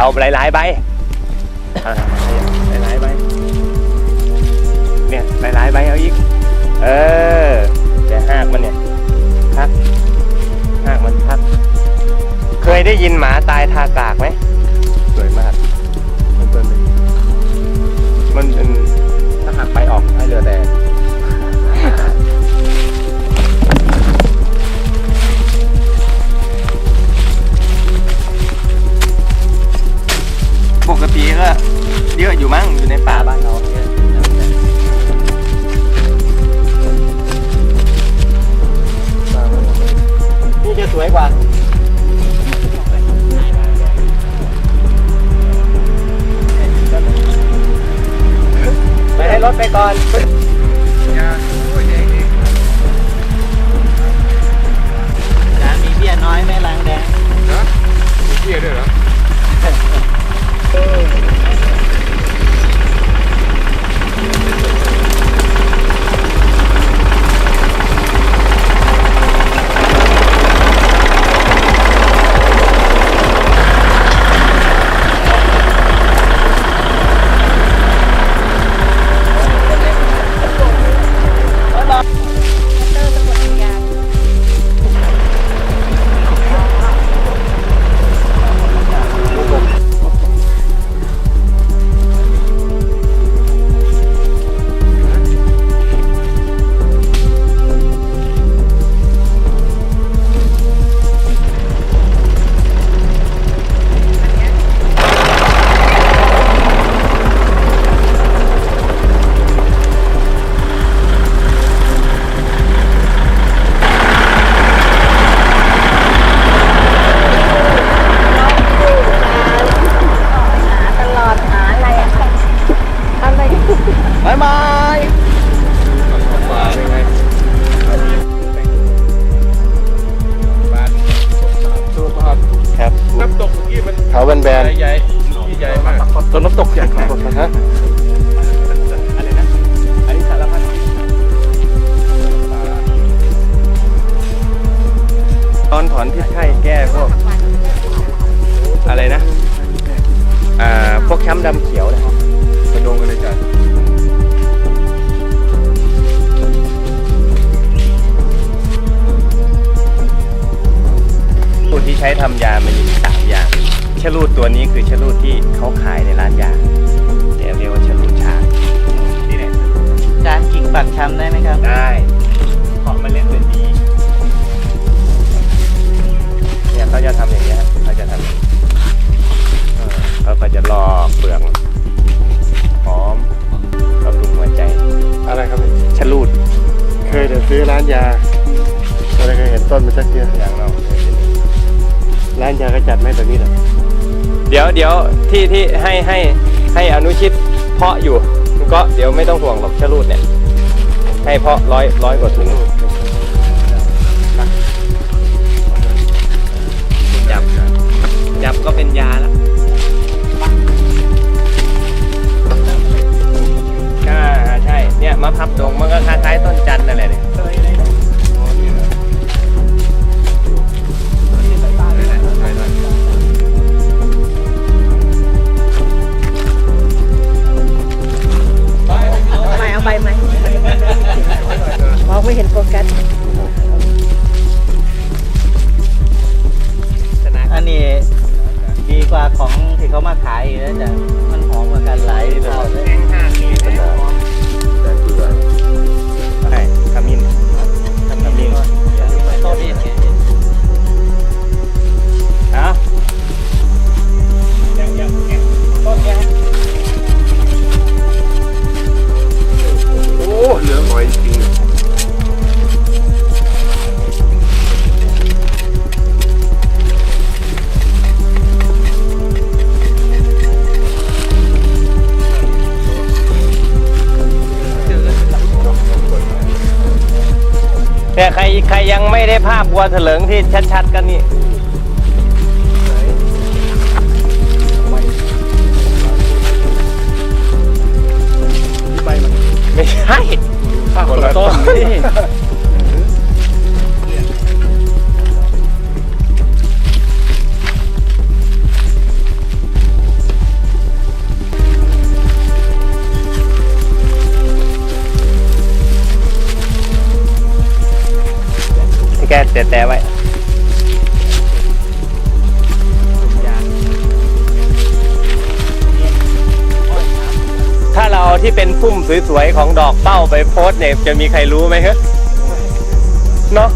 เอาหลายๆใบหลายๆใบเนี่ยหลายๆใบเอาอีก เออแต่หากมันเนี่ยพักหากมันพัก เคยได้ยินหมาตายทากากไหม วยกว่าไปให้รถไปก่อน มากต้นน้ำตกใหญ่ครับฮะอะไรนะอันนี้สารพัดตอนถอนพิษไข้แก้พวก เคยแต่ซื้อร้านยาได้เคยเห็นต้นมันสักเทียอย่างเราร้านยาก็จัดไม่แบบนี้แหละเดี๋ยวเดี๋ยวที่ที่ให้ให้ให้อนุชิตเพาะอยู่ก็เดี๋ยวไม่ต้องห่วงหรอกชะลูดเนี่ย ให้เพาะร้อยร้อยกว่าถุง ขามาขายอีกแล้วจ้ะมันหอมกว่ากันหลายเท่าเลย แต่ใครใครยังไม่ได้ภาพวัวเถลิงที่ชัดๆกันนี่ที่ใบมันไม่ใช่ข้าวคนละต้นนี่ แต่แต่ไว้ถ้าเราที่เป็นพุ่มสวยๆของดอกเป้าไปโพสเนี่ยจะมีใครรู้ไหมฮะเนาะ